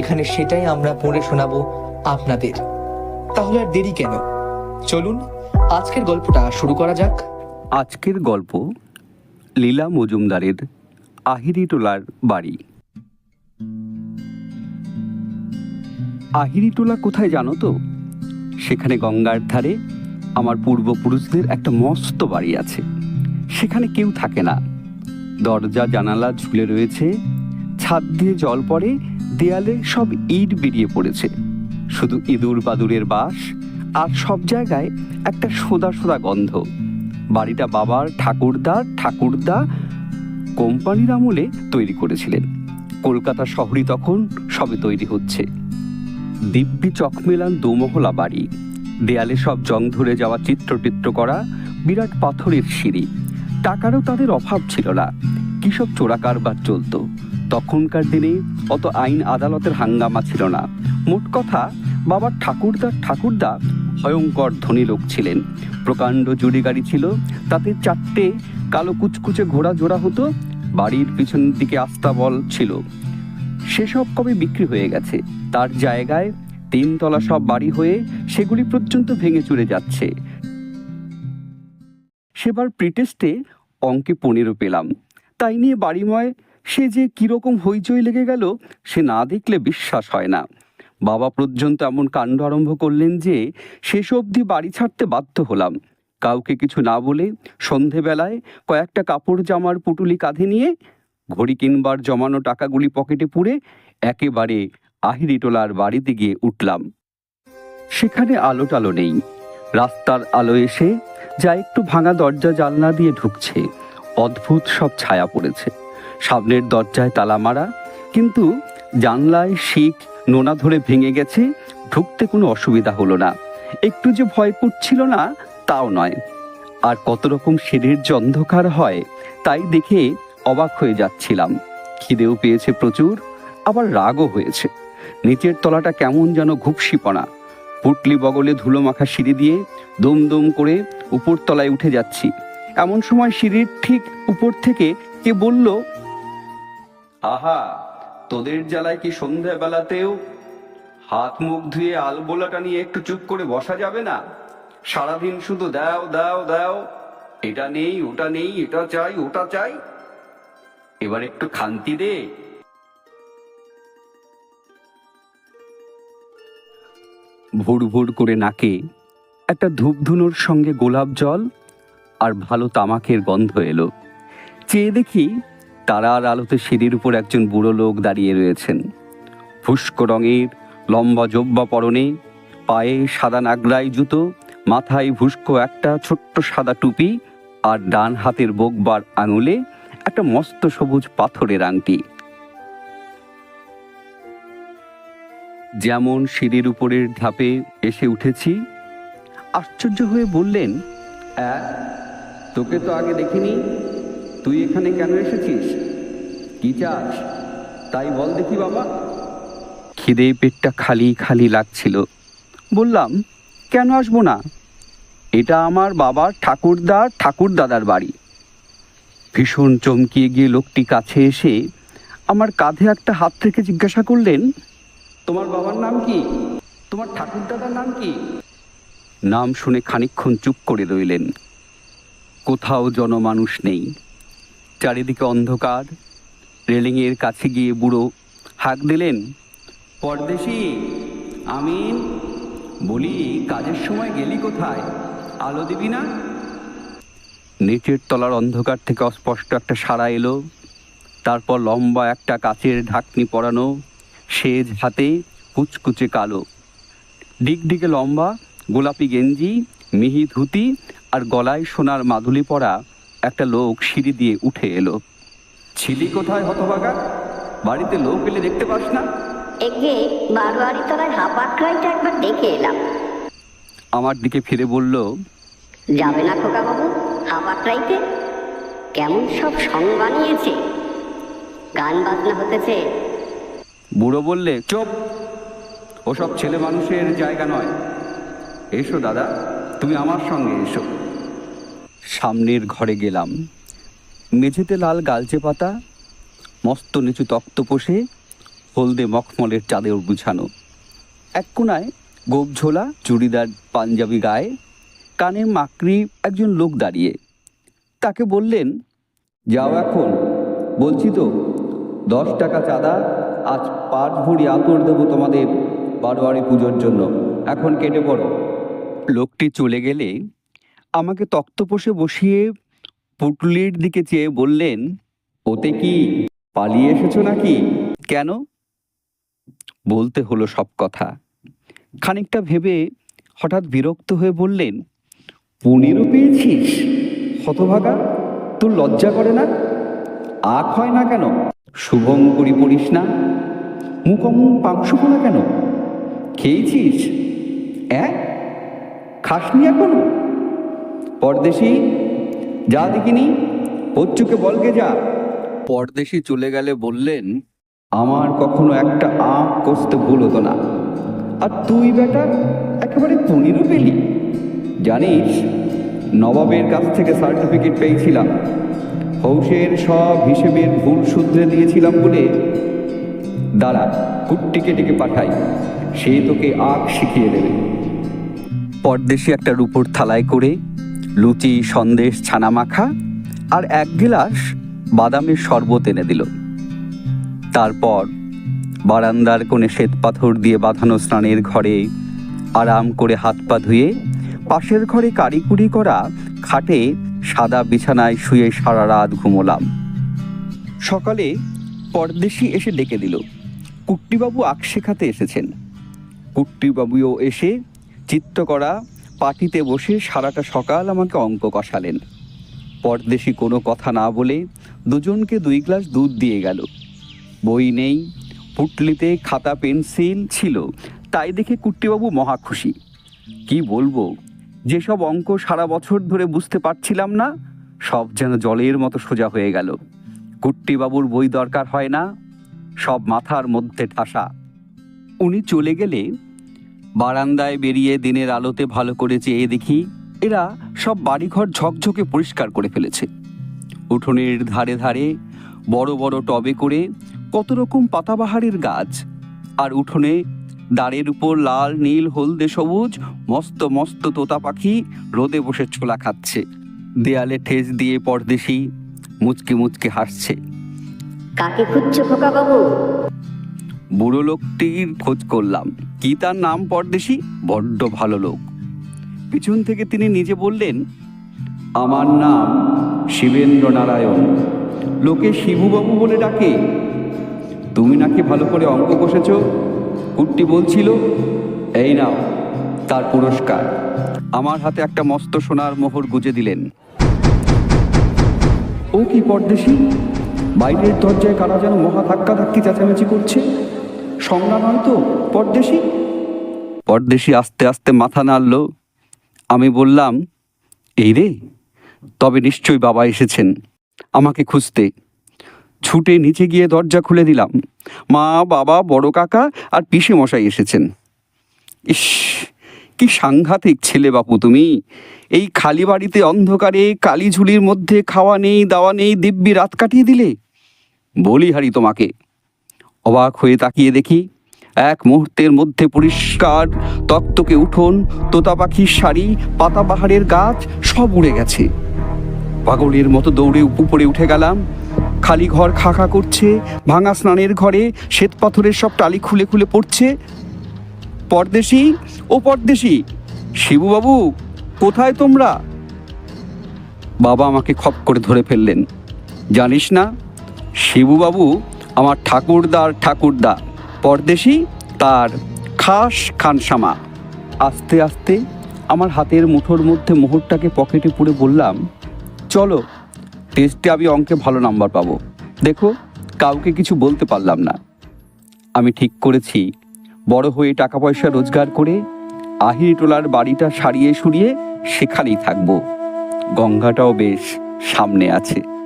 এখানে সেটাই আমরা পড়ে শোনাবো আপনাদের। তাহলে আর দেরি কেন? চলুন, আজকের গল্পটা শুরু করা যাক। আজকের গল্প লীলা মজুমদারের আহিরিটোলার বাড়ি। আহিরিটোলা কোথায় জানো তো? সেখানে গঙ্গার ধারে আমার পূর্বপুরুষদের একটা মস্ত বাড়ি আছে। সেখানে কেউ থাকে না। দরজা জানালা ঝুলে রয়েছে। ছাদ দিয়ে জল পড়ে দেয়ালে সব ইট বেরিয়ে পড়েছে। শুধু ইঁদুর বাদুরের বাস আর সব জায়গায় একটা সোদা সোদা গন্ধ। বাড়িটা বাবার ঠাকুরদা ঠাকুরদা কোম্পানির আমলে তৈরি করেছিলেন। কলকাতা শহরই তখন সবে তৈরি হচ্ছে। দিব্যি চকমেলান দোমহলা বাড়ি। দেয়ালে সব জং ধরে যাওয়া চিত্রটিত্র করা বিরাট পাথরের সিঁড়ি। টাকারও তাদের অভাব ছিল না। কিসব চোরা কারবার চলতো। তখনকার দিনে অত আইন আদালতের হাঙ্গামা ছিল না। মোট কথা বাবার ঠাকুরদার ঠাকুরদা ভয়ঙ্কর ধনী লোক ছিলেন। প্রকাণ্ড জুড়ি গাড়ি ছিল, তাতে চারটে কালো কুচকুচে ঘোড়া জোড়া হতো, বাড়ির পিছন দিকে আস্তাবল ছিল। সেসব কবে বিক্রি হয়ে গেছে? তার জায়গায় তিনতলা সব বাড়ি হয়ে সেগুলি পর্যন্ত ভেঙে চুরে যাচ্ছে। সেবার প্রিটেস্টে অঙ্কে পনেরো পেলাম। তাই নিয়ে বাড়িময় সে যে কীরকম হইচই লেগে গেল, সে না দেখলে বিশ্বাস হয় না। বাবা পর্যন্ত এমন কাণ্ড আরম্ভ করলেন যে, শেষ অবধি বাড়ি ছাড়তে বাধ্য হলাম। কাউকে কিছু না বলে সন্ধেবেলায় কয়েকটা কাপড় জামার পুটুলি কাঁধে নিয়ে ঘড়ি কিনবার জমানো টাকাগুলি পকেটে পুরে একেবারে আহিরিটোলার বাড়িতে গিয়ে উঠলাম। সেখানে আলো টালো নেই। রাস্তার আলো এসে যা একটু ভাঙা দরজা জানলা দিয়ে ঢুকছে। অদ্ভুত সব ছায়া পড়েছে। সামনের দরজায় তালা মারা, কিন্তু জানলায় শিখ নোনা ধরে ভেঙে গেছে, ঢুকতে কোনো অসুবিধা হলো না। একটু যে ভয় করছিল না, তাও নয়। আর কত রকম সিঁড়ির যে অন্ধকার হয়, তাই দেখে অবাক হয়ে যাচ্ছিলাম। খিদেও পেয়েছে প্রচুর, আবার রাগও হয়েছে। নিচের তলাটা কেমন যেন ঘুপসিপনা। পুটলি বগলে ধুলো মাখা সিঁড়ি দিয়ে দুম দুম করে উপর তলায় উঠে যাচ্ছি। এমন সময় সিঁড়ির ঠিক উপর থেকে কে বলল আহা, তোদের জ্বালায় কি সন্ধ্যাবেলাতেও? হাত মুখ ধুয়ে আলবোলাটা নিয়ে একটু চুপ করে বসা যাবে না? সারাদিন শুধু দাও দাও দাও। এটা নেই, ওটা নেই, এটা চাই, ওটা চাই। এবার একটু খান্তি দে। ভুর ভুর করে নাকে একটা ধূপধুনোর সঙ্গে গোলাপ জল আর ভালো তামাকের গন্ধ এলো। চেয়ে দেখি তারার আলোতে সিঁড়ির উপর একজন বুড়ো লোক দাঁড়িয়ে রয়েছেন। ফুস্ক রঙের লম্বা জব্বা পরনে পায়ে সাদা নাগরাই জুতো মাথায় ভুস্কো একটা ছোট্ট সাদা টুপি আর ডান হাতের বোকবার আঙুলে একটা মস্ত সবুজ পাথরের আংটি। যেমন সিঁড়ির উপরের ধাপে এসে উঠেছি। আশ্চর্য হয়ে বললেন "অ্যাঁ, তোকে তো আগে দেখিনি। তুই এখানে কেন এসেছিস? কি চাস? তাই বল দেখি বাবা। খিদে পেটটা খালি খালি লাগছিল। বললাম কেন আসব না? এটা আমার বাবার ঠাকুরদার ঠাকুর দাদার বাড়ি। ভীষণ চমকিয়ে গিয়ে লোকটি কাছে এসে আমার কাঁধে একটা হাত থেকে জিজ্ঞাসা করলেন তোমার বাবার নাম কি? তোমার ঠাকুর দাদার নাম কি? নাম শুনে খানিকক্ষণ চুপ করে রইলেন। কোথাও জনমানুষ নেই। চারিদিকে অন্ধকার। রেলিংয়ের কাছে গিয়ে বুড়ো হাঁক দিলেন, পরদেশি, আমিন, বলি কাজের সময় গেলি কোথায়? আলো দিবি না? নিচের তলার অন্ধকার থেকে অস্পষ্ট একটা সাড়া এলো। তারপর লম্বা একটা কাচের ঢাকনি পরানো, সেজ হাতে কুচকুচে কালো। ডিগডিগে লম্বা গোলাপি গেঞ্জি, মিহি ধুতি আর গলায় সোনার মাদুলি পরা একটা লোক সিঁড়ি দিয়ে উঠে এলো। ছিলি কোথায় হতভাগা? বাড়িতে লোক এলে দেখতে পাস না? এগে বারোয়ারি তলায় হাপাট্রাইটা একবার দেখে এলাম। আমার দিকে ফিরে বলল যাবে না খোকা বাবু হাপাট্রাইতে কেমন সব সং বানিয়েছে। গান বাজনা হতেছে। বুড়ো বললে চুপ! ওসব ছেলে মানুষের জায়গা নয়। এসো দাদা তুমি আমার সঙ্গে এসো। সামনের ঘরে গেলাম। মেঝেতে লাল গালচে পাতা, মস্ত নিচু তক্ত পোষে, হলদে মখমলের চাদর গুছানো। এক কোনায় গোপঝোলা চুড়িদার পাঞ্জাবি গায়ে কানে মাকড়ি একজন লোক দাঁড়িয়ে। তাকে বললেন, যাও এখন। বলছি তো, দশ টাকা চাঁদা, আজ পাঁচ ভরি আতর দেবো তোমাদের বারোয়ারি পুজোর জন্য। এখন কেটে পড়ো। লোকটি চলে গেলে আমাকে তক্তপোষে বসিয়ে পুটলির দিকে চেয়ে বললেন, ওতে কি পালিয়ে এসেছ নাকি? কেন? বলতে হলো সব কথা। খানিকটা ভেবে হঠাৎ বিরক্ত হয়ে বললেন পনেরো পেয়েছিস? হতভাগা, তোর লজ্জা করে না? আখ হয় না কেন? শুভম করি পড়িস না? মুখ অমন পাংশুকো না কেন? খেয়েছিস? অ্যাঁ? খাসনি এখনও? পরদেশি যা দেখিনি হচ্চুকে বলকে যা। পরদেশি চলে গেলে বললেন আমার কখনো একটা আঁক কষতে ভুল হতো না। আর তুই বেটা একেবারে পনিরও পেলি। জানিস নবাবের কাছ থেকে সার্টিফিকেট পেয়েছিলাম। হৌসের সব হিসেবের ভুল শুধরে দিয়েছিলাম বলে। দাঁড়া কুট্টিকে ডেকে পাঠাই। সে তোকে আঁক শিখিয়ে দেবে। পরদেশি একটা রূপোর থালায় করে লুচি, সন্দেশ ছানা মাখা আর এক গিলাস বাদামের শরবত এনে দিল। তারপর বারান্দার কোণে শ্বেত পাথর দিয়ে বাঁধানো স্নানের ঘরে আরাম করে হাত পা ধুয়ে পাশের ঘরে কারিকুরি করা খাটে সাদা বিছানায় শুয়ে সারা রাত ঘুমোলাম। সকালে পরদেশি এসে ডেকে দিল, কুট্টিবাবু আঁক শেখাতে এসেছেন। কুট্টিবাবুও এসে চিত্ত করা পাটিতে বসে সারাটা সকাল আমাকে অঙ্ক কষালেন। পরদেশি কোনো কথা না বলে দুজনকে দুই গ্লাস দুধ দিয়ে গেল। বই নেই, পুটলিতে খাতা পেন্সিল ছিল, তাই দেখে কুট্টিবাবু মহা খুশি। কি বলব, যেসব অঙ্ক সারা বছর ধরে বুঝতে পারছিলাম না, সব যেন জলের মতো সোজা হয়ে গেল। কুট্টিবাবুর বই দরকার হয় না, সব মাথার মধ্যে ঠাসা। উনি চলে গেলে বারান্দায় বেরিয়ে দিনের আলোতে ভালো করে চেয়ে দেখি এরা সব বাড়িঘর ঝকঝকে পরিষ্কার করে ফেলেছে। উঠোনের ধারে ধারে বড় বড় টবে করে কত রকম পাতাবাহারের গাছ। আর উঠোনে দাঁড়ের উপর লাল, নীল, হলদে, সবুজ, মস্ত মস্ত তোতা পাখি রোদে বসে ছোলা খাচ্ছে। দেয়ালে ঠেস দিয়ে পরদেশি মুচকে মুচকে হাসছে। কাকে খুঁজছো খোকা বাবু বুড়ো লোকটির খোঁজ করলাম। কি তার নাম পরদেশি? বড্ড ভালো লোক। পিছন থেকে তিনি নিজে বললেন, আমার নাম শিবেন্দ্র নারায়ণ লোকে শিবুবাবু বলে ডাকে। তুমি নাকি ভালো করে অঙ্ক কষেছ? কুট্টি বলছিল, এই নাও, তার পুরস্কার। আমার হাতে একটা মস্ত সোনার মোহর গুজে দিলেন। ও কি পরদেশি? বাইরের দরজায় কারা যেন মহা ধাক্কা ধাক্কি চেঁচামেচি করছে? সংগ্রাম হয়তো পরদেশি? পরদেশি আস্তে আস্তে মাথা নাড়ল। আমি বললাম, এই রে, তবে নিশ্চয়ই বাবা এসেছেন। আমাকে খুঁজতে। ছুটে নিচে গিয়ে দরজা খুলে দিলাম। মা, বাবা, বড় কাকা আর পিসে মশাই এসেছেন। ইস, কি সাংঘাতিক ছেলে বাপু তুমি। এই খালি বাড়িতে অন্ধকারে কালি ঝুলির মধ্যে খাওয়া নেই, দাওয়া নেই, দিব্যি রাত কাটিয়ে দিলে। বলি হারি তোমাকে অবাক হয়ে তাকিয়ে দেখি এক মুহূর্তের মধ্যে পরিষ্কার তক্তকে উঠোন তোতা পাখির শাড়ি পাতাবাহারের গাছ সব উড়ে গেছে। পাগলের মতো দৌড়ে উপরে উঠে গেলাম। খালি ঘর খাখা করছে, ভাঙা স্নানের ঘরে শ্বেত পাথরের সব টালি খুলে খুলে পড়ছে। পরদেশি, ও পরদেশি, শিবুবাবু, কোথায় তোমরা? বাবা আমাকে খপ করে ধরে ফেললেন। জানিস না, শিবুবাবু আমার ঠাকুরদার ঠাকুরদা, পরদেশি তার খাস খানসামা। আস্তে আস্তে আমার হাতের মুঠোর মধ্যে মোহরটাকে পকেটে পুরে বললাম, চলো, টেস্টে আমি অঙ্কে ভালো নাম্বার পাবো। দেখো, কাউকে কিছু বলতে পারলাম না। আমি ঠিক করেছি। বড় হয়ে টাকা পয়সা রোজগার করে আহিরিটোলার বাড়িটা সারিয়ে সুরিয়ে সেখানেই থাকব। গঙ্গাটাও বেশ সামনে আছে।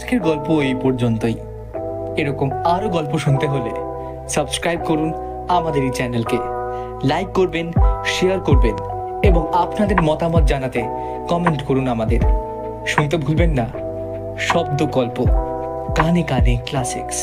আজকের গল্প এই পর্যন্তই। এরকম আরও গল্প শুনতে হলে সাবস্ক্রাইব করুন আমাদের এই চ্যানেলকে। লাইক করবেন, শেয়ার করবেন এবং আপনাদের মতামত জানাতে কমেন্ট করুন আমাদের। শুনতে ভুলবেন না। শব্দ গল্প, কানে কানে ক্লাসিক্স